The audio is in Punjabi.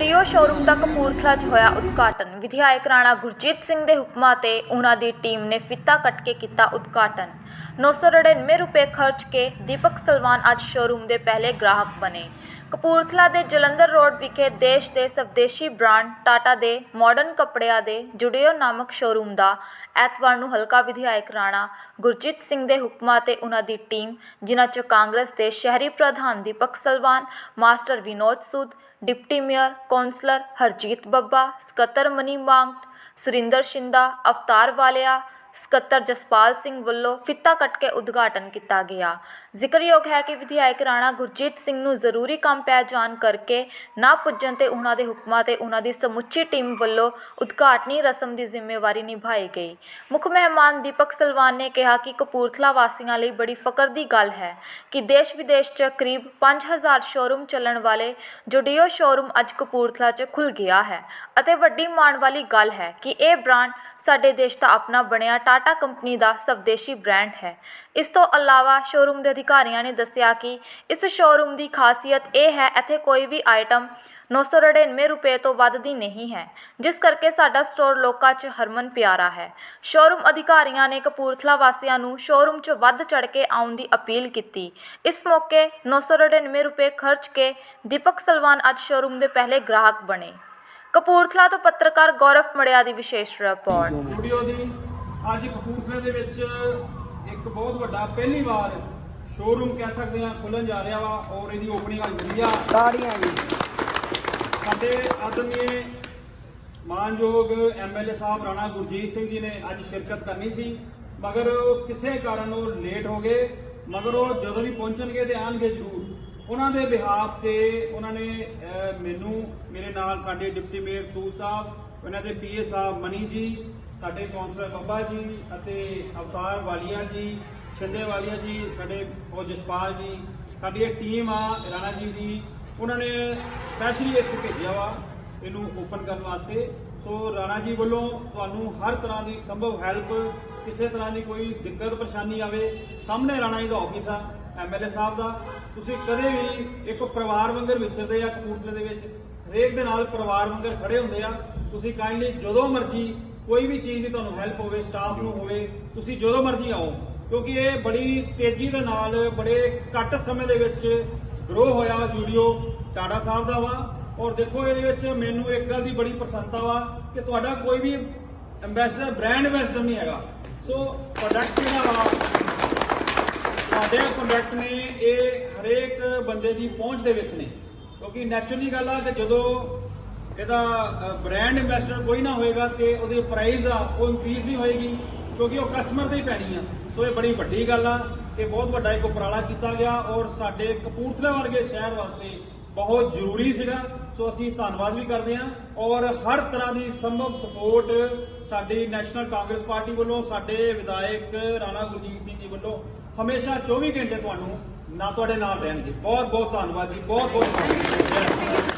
ਸ਼ੋਰੂਮ ਦਾ ਕਪੂਰਥਲਾ 'ਚ ਹੋਇਆ ਉਦਘਾਟਨ। ਵਿਧਾਇਕ ਰਾਣਾ ਗੁਰਜੀਤ ਸਿੰਘ ਦੇ ਹੁਕਮਾਂ ਤੇ ਉਹਨਾਂ ਦੀ ਟੀਮ ਨੇ ਫਿੱਤਾ ਕੱਟ ਕੇ ਕੀਤਾ ਉਦਘਾਟਨ। 999 ਰੁਪਏ ਖਰਚ ਕੇ ਦੀਪਕ ਸਲਵਾਨ ਅੱਜ ਸ਼ੋਰੂਮ ਦੇ ਪਹਿਲੇ ਗ੍ਰਾਹਕ ਬਣੇ। ਕਪੂਰਥਲਾ ਦੇ ਜਲੰਧਰ ਰੋਡ ਵਿਖੇ ਦੇਸ਼ ਦੇ ਸਵਦੇਸ਼ੀ ਬ੍ਰਾਂਡ ਟਾਟਾ ਦੇ ਮਾਡਰਨ ਕੱਪੜਿਆਂ ਦੇ ਜੁੜਿਓ ਨਾਮਕ ਸ਼ੋਰੂਮ ਦਾ ਐਤਵਾਰ ਨੂੰ ਹਲਕਾ ਵਿਧਾਇਕ ਰਾਣਾ ਗੁਰਜੀਤ ਸਿੰਘ ਦੇ ਹੁਕਮਾਂ ਤੇ ਉਹਨਾਂ ਦੀ ਟੀਮ, ਜਿਨ੍ਹਾਂ 'ਚ ਕਾਂਗਰਸ ਦੇ ਸ਼ਹਿਰੀ ਪ੍ਰਧਾਨ Deepak Salwan, master Vinod Sood, deputy mayor, councillor Harjeet Babba, ਸਕੱਤਰ ਮਨੀ ਮਾਂਗ ਸੁਰਿੰਦਰ ਸ਼ਿੰਦਾ, ਅਵਤਾਰ ਵਾਲਿਆ ਸਕੱਤਰ ਜਸਪਾਲ ਸਿੰਘ ਵੱਲੋਂ ਫਿੱਤਾ ਕੱਟ ਕੇ ਉਦਘਾਟਨ ਕੀਤਾ ਗਿਆ। ਜ਼ਿਕਰਯੋਗ ਹੈ ਕਿ ਵਿਧਾਇਕ ਰਾਣਾ ਗੁਰਜੀਤ ਸਿੰਘ ਨੂੰ ਜ਼ਰੂਰੀ ਕੰਮ ਪੈ ਜਾਣ ਕਰਕੇ ਨਾ ਪੁੱਜਣ ਤੇ ਉਹਨਾਂ ਦੇ ਹੁਕਮਾਂ ਤੇ ਉਹਨਾਂ ਦੀ ਸਮੁੱਚੀ ਟੀਮ ਵੱਲੋਂ ਉਦਘਾਟਨੀ ਰਸਮ ਦੀ ਜ਼ਿੰਮੇਵਾਰੀ ਨਿਭਾਈ ਗਈ। ਮੁੱਖ ਮਹਿਮਾਨ ਦੀਪਕ ਸਲਵਾਨ ਨੇ ਕਿਹਾ ਕਿ ਕਪੂਰਥਲਾ ਵਾਸੀਆਂ ਲਈ ਬੜੀ ਫਕਰ ਦੀ ਗੱਲ ਹੈ ਕਿ ਦੇਸ਼ ਵਿਦੇਸ਼ 'ਚ ਕਰੀਬ 5000 ਸ਼ੋਰੂਮ ਚੱਲਣ ਵਾਲੇ ਜੁਡੀਓ ਸ਼ੋਰੂਮ ਅੱਜ ਕਪੂਰਥਲਾ 'ਚ ਖੁੱਲ ਗਿਆ ਹੈ ਅਤੇ ਵੱਡੀ ਮਾਣ ਵਾਲੀ ਗੱਲ ਹੈ ਕਿ ਇਹ ਬ੍ਰਾਂਡ ਸਾਡੇ ਦੇਸ਼ ਦਾ ਆਪਣਾ ਬਣਿਆ ਟਾਟਾ ਕੰਪਨੀ ਦਾ ਸਵਦੇਸ਼ੀ ਬ੍ਰਾਂਡ ਹੈ। ਇਸ ਤੋਂ ਇਲਾਵਾ ਸ਼ੋਰੂਮ ਦੇ ਅਧਿਕਾਰੀਆਂ ਨੇ ਦੱਸਿਆ ਕਿ ਇਸ ਸ਼ੋਰੂਮ ਦੀ ਖਾਸੀਅਤ ਇਹ ਹੈ, ਇੱਥੇ ਕੋਈ ਵੀ ਆਈਟਮ 999 ਰੁਪਏ ਤੋਂ ਵੱਧ ਦੀ ਨਹੀਂ ਹੈ। ਜਿਸ ਕਰਕੇ ਸਾਡਾ ਸਟੋਰ ਲੋਕਾਂ 'ਚ ਹਰਮਨ ਪਿਆਰਾ ਹੈ। ਸ਼ੋਰੂਮ ਅਧਿਕਾਰੀਆਂ ਨੇ ਕਪੂਰਥਲਾ ਵਾਸੀਆਂ ਨੂੰ ਸ਼ੋਰੂਮ 'ਚ ਵੱਧ ਚੜ ਕੇ ਆਉਣ ਦੀ ਅਪੀਲ ਕੀਤੀ। ਇਸ ਮੌਕੇ 999 ਰੁਪਏ ਖਰਚ ਕੇ ਦੀਪਕ ਸਲਵਾਨ ਅੱਜ ਸ਼ੋਰੂਮ ਦੇ ਪਹਿਲੇ ਗ੍ਰਾਹਕ ਬਣੇ। ਕਪੂਰਥਲਾ ਤੋਂ ਪੱਤਰਕਾਰ ਗੌਰਵ ਮੜਿਆ ਦੀ ਵਿਸ਼ੇਸ਼ ਰਿਪੋਰਟ। ਅੱਜ ਕਪੂਰਥਲੇ ਦੇ ਵਿੱਚ ਇੱਕ ਬਹੁਤ ਵੱਡਾ ਪਹਿਲੀ ਵਾਰ ਸ਼ੋਰੂਮ ਕਹਿ ਸਕਦੇ ਆ ਖੁੱਲਣ ਜਾ ਰਿਹਾ ਵਾ ਔਰ ਇਹਦੀ ਓਪਨਿੰਗ ਅੱਜ ਹੋਈ ਆ। ਤਾੜੀਆਂ ਜੀ। ਸਾਡੇ ਆਦਰਨੀਏ ਮਾਨਯੋਗ ਐਮਐਲਏ ਸਾਹਿਬ ਰਾਣਾ ਗੁਰਜੀਤ ਸਿੰਘ ਜੀ ਨੇ ਅੱਜ ਸ਼ਿਰਕਤ ਕਰਨੀ ਸੀ ਮਗਰ ਉਹ ਕਿਸੇ ਕਾਰਨ ਉਹ ਲੇਟ ਹੋ ਗਏ ਮਗਰ ਉਹ ਜਦੋਂ ਵੀ ਪਹੁੰਚਣਗੇ ਤੇ ਆਣਗੇ ਜ਼ਰੂਰ। ਉਹਨਾਂ ਦੇ ਬਿਹਾਫ ਤੇ ਉਹਨਾਂ ਨੇ ਮੈਨੂੰ ਮੇਰੇ ਨਾਲ ਸਾਡੇ ਡਿਪਟੀ ਮੇਅਰ ਸੂਰ ਸਾਹਿਬ ਉਹਨਾਂ ਦੇ ਪੀਏ ਸਾਹਿਬ ਮਨੀ ਜੀ, ਸਾਡੇ ਕਾਉਂਸਲਰ ਬੱਬਾ ਜੀ ਅਤੇ ਅਵਤਾਰ ਵਾਲੀਆ ਜੀ, ਛਿੰਦੇ ਵਾਲੀਆ ਜੀ, ਸਾਡੇ ਉਹ ਜਸਪਾਲ ਜੀ ਸਾਡੀ ਇਹ ਟੀਮ ਆ ਰਾਣਾ ਜੀ ਦੀ, ਉਹਨਾਂ ਨੇ ਸਪੈਸ਼ਲੀ ਇੱਥੇ ਭੇਜਿਆ ਵਾ ਇਹਨੂੰ ਓਪਨ ਕਰਨ ਵਾਸਤੇ। ਸੋ ਰਾਣਾ ਜੀ ਵੱਲੋਂ ਤੁਹਾਨੂੰ ਹਰ ਤਰ੍ਹਾਂ ਦੀ ਸੰਭਵ ਹੈਲਪ ਕਿਸੇ ਤਰ੍ਹਾਂ ਦੀ ਕੋਈ ਦਿੱਕਤ, ਪਰੇਸ਼ਾਨੀ ਆਵੇ, ਸਾਹਮਣੇ ਰਾਣਾ ਜੀ ਦਾ ਆਫਿਸ ਆ ਐਮਐਲਏ ਸਾਹਿਬ ਦਾ। ਤੁਸੀਂ ਕਦੇ ਵੀ ਇੱਕ ਪਰਿਵਾਰ ਵਾਂਗਰ ਵਿਚਰਦੇ ਆ ਕਪੂਰਥਲੇ ਦੇ ਵਿੱਚ, ਹਰੇਕ ਦੇ ਨਾਲ ਪਰਿਵਾਰ ਵਾਂਗਰ ਖੜੇ ਹੁੰਦੇ ਆ ਤੁਸੀਂ ਕਾਈਂਡਲੀ ਜਦੋਂ ਮਰਜ਼ੀ ਕੋਈ ਵੀ ਚੀਜ਼ ਦੀ ਤੁਹਾਨੂੰ ਹੈਲਪ ਹੋਵੇ ਸਟਾਫ ਨੂੰ ਹੋਵੇ, ਤੁਸੀਂ ਜਦੋਂ ਮਰਜ਼ੀ ਆਓ, ਕਿਉਂਕਿ ਇਹ ਬੜੀ ਤੇਜ਼ੀ ਦੇ ਨਾਲ, ਬੜੇ ਘੱਟ ਸਮੇਂ ਦੇ ਵਿੱਚ ਗਰੋ ਹੋਇਆ ਜੂਡੀਓ ਟਾਟਾ ਸਾਹਿਬ ਦਾ ਵਾ। ਔਰ ਦੇਖੋ ਇਹਦੇ ਵਿੱਚ ਮੈਨੂੰ ਇੱਕ ਗੱਲ ਦੀ ਬੜੀ ਪ੍ਰਸੰਨਤਾ ਵਾ ਕਿ ਤੁਹਾਡਾ ਕੋਈ ਵੀ ਐਮਬੈਸਡਰ ਬ੍ਰਾਂਡ ਐਮਬੈਸਡਰ ਨਹੀਂ ਹੈਗਾ। ਸੋ ਪ੍ਰੋਡਕਟ ਜਿਹੜਾ ਵਾ, ਤੁਹਾਡੇ ਪ੍ਰੋਡਕਟ ਨੇ, ਇਹ ਹਰੇਕ ਬੰਦੇ ਦੀ ਪਹੁੰਚ ਦੇ ਵਿੱਚ ਨੇ। ਕਿਉਂਕਿ ਨੈਚੁਰਲੀ ਗੱਲ ਆ ਕਿ ਜਦੋਂ ਇਹਦਾ ਬ੍ਰਾਂਡ ਐਮਬੈਸਡਰ ਕੋਈ ਨਾ ਹੋਏਗਾ ਤੇ ਉਹਦੀ ਪ੍ਰਾਈਸ ਆ, ਉਹ ਇਨਕਰੀਜ਼ ਵੀ ਹੋਏਗੀ ਕਿਉਂਕਿ ਉਹ ਕਸਟਮਰ ਤੇ ਹੀ ਪੈਣੀ ਆ। ਸੋ ਇਹ ਬੜੀ ਵੱਡੀ ਗੱਲ ਆ ਕਿ ਬਹੁਤ ਵੱਡਾ ਇੱਕ ਉਪਰਾਲਾ ਕੀਤਾ ਗਿਆ ਔਰ ਸਾਡੇ ਕਪੂਰਥਲਾ ਵਰਗੇ ਸ਼ਹਿਰ ਵਾਸਤੇ ਬਹੁਤ ਜ਼ਰੂਰੀ ਸੀਗਾ। ਸੋ ਅਸੀਂ ਧੰਨਵਾਦ ਵੀ ਕਰਦੇ ਹਾਂ ਔਰ ਹਰ ਤਰ੍ਹਾਂ ਦੀ ਸੰਭਵ ਸਪੋਰਟ ਸਾਡੀ ਨੈਸ਼ਨਲ ਕਾਂਗਰਸ ਪਾਰਟੀ ਵੱਲੋਂ, ਸਾਡੇ ਵਿਧਾਇਕ ਰਾਣਾ ਗੁਰਜੀਤ ਸਿੰਘ ਜੀ ਵੱਲੋਂ ਹਮੇਸ਼ਾ 24 ਘੰਟੇ ਤੁਹਾਨੂੰ ਨਾ ਤੁਹਾਡੇ ਨਾਲ ਰਹਿਣਗੇ ਬਹੁਤ ਬਹੁਤ ਧੰਨਵਾਦ ਜੀ ਬਹੁਤ ਬਹੁਤ